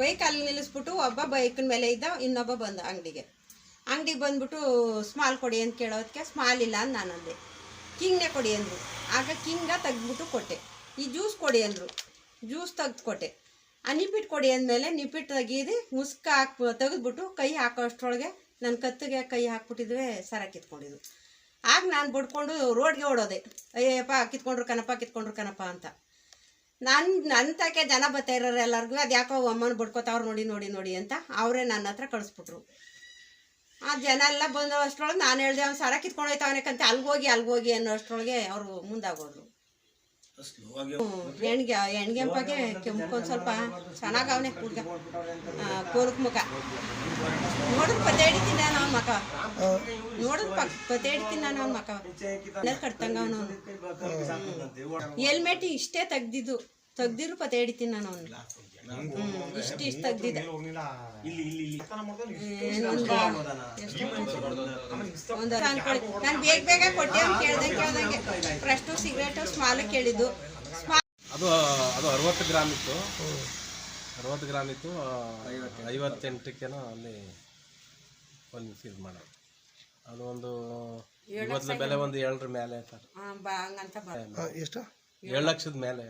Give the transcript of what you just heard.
ಬೈಕಿನ ಮೇಲೆ ಇದ್ದ, ಇನ್ನೊಬ್ಬ ಬಂದ ಅಂಗಡಿಗೆ. ಅಂಗಡಿಗೆ ಬಂದ್ಬಿಟ್ಟು ಸ್ಮಾಲ್ ಕೊಡಿ ಅಂತ ಕೇಳೋದಕ್ಕೆ ಸ್ಮಾಲ್ ಇಲ್ಲ ಅಂತ ನಾನು ಅಂದೆ ಕಿಂಗ್ನೇ ಕೊಡಿ ಅಂದರು. ಆಗ ಕಿಂಗ ತೆಗ್ದುಬಿಟ್ಟು ಕೊಟ್ಟೆ. ಈ ಜ್ಯೂಸ್ ಕೊಡಿ ಅಂದರು. ಜ್ಯೂಸ್ ತೆಗ್ದು ಕೊಟ್ಟೆ. ಆ ನಿಪ್ಪಿಟ್ಟು ಕೊಡಿ ಅಂದಮೇಲೆ ನಿಪ್ಪಿಟ್ಟು ತೆಗೀದು ಮುಸ್ಕ ಹಾಕ್ ತೆಗೆದ್ಬಿಟ್ಟು ಕೈ ಹಾಕೋ ಅಷ್ಟರೊಳಗೆ ನನ್ನ ಕತ್ತಿಗೆ ಕೈ ಹಾಕ್ಬಿಟ್ಟಿದ್ವೆ ಸರ ಕಿತ್ಕೊಂಡಿದ್ರು ಆಗ ನಾನು ಬಡ್ಕೊಂಡು ರೋಡ್ಗೆ ಓಡೋದೆ. ಅಯ್ಯಪ್ಪ ಕಿತ್ಕೊಂಡ್ರು ಕಣಪ್ಪ ಕಿತ್ಕೊಂಡ್ರು ಕಣಪ್ಪ ಅಂತ. ನನ್ನ ನನ್ನ ಜನ ಬರ್ತಾ ಇರೋರು ಎಲ್ಲರಿಗೂ ಅದು ಯಾಕೋ ಅಮ್ಮನ ಬಡ್ಕೋತಾವ್ರು ನೋಡಿ ನೋಡಿ ನೋಡಿ ಅಂತ ಅವರೇ ನನ್ನ ಹತ್ರ ಕಳಿಸ್ಬಿಟ್ರು. ಆ ಜನ ಎಲ್ಲ ಬಂದು ಅಷ್ಟರೊಳಗೆ ನಾನು ಹೇಳ್ದೆ, ಅವ್ನು ಸರ ಕಿತ್ಕೊಂಡು ಹೋಯ್ತಾವನಕ್ಕಂತ ಅಲ್ಗೋಗಿ ಅಲ್ಗೋಗಿ ಅನ್ನೋ ಅಷ್ಟರೊಳಗೆ ಅವರು ಮುಂದಾಗೋದ್ರು. ಹೆಣ್ಗೆ ಎಣ್ಗೆಂಪಾಗೆ ಕೆಂಪ್ಕೊಂಡು ಸ್ವಲ್ಪ ಚೆನ್ನಾಗವನೆ ಹುಡ್ಗ ಕೋಲಕ್ ಮುಖ. ನೋಡಿದ್ರೆ ಪದೇ ಹಿಡಿತೀನಿ ನಾನು ಮಕ. ನೋಡಿದ್ ನಾನು ಅವ್ನ ಕಟ್ತಂಗ ಅವನು. ಹೆಲ್ಮೆಟ್ ಇಷ್ಟೇ ತೆಗ್ದಿದ್ದು. ತೆಗ್ದಿರು ಪತ್ತೆ ಹಿಡಿತೀನಿ ನಾನು ಅವ್ನು. ಹ್ಮ್ ಇಷ್ಟು ಇಷ್ಟು ತೆಗ್ದಿದ್ದೆ. ಒಂದು ಅನ್ಕೊಳ್ಳಿ ನಾನು ಬೇಗ ಬೇಗ ಕೊಟ್ಟೆ ಅಂತ ಕೇಳ್ದಂಗೆ ಕೇಳ್ದಂಗೆ. ಸಿಗರೇಟು ಸ್ಮಾಲ್ ಕೇಳಿದ್ದು. ಅದು ಅದು ಅರವತ್ತು ಗ್ರಾಮ್ ಇತ್ತು. ಅರವತ್ತು ಗ್ರಾಮ್ ಇತ್ತು ಐವತ್ತೆಂಟಕ್ಕೇನೋ ಅಲ್ಲಿ ಒಂದು ಇದು ಮಾಡೋದು ಅದು ಒಂದು ಇವತ್ತಿನ ಬೆಲೆ ಒಂದು ಏಳರ ಮೇಲೆ ಸರ್ ಬಾ ಹಂಗಂತ ಬಾ. ಎಷ್ಟು? ಏಳು ಲಕ್ಷದ ಮೇಲೆ.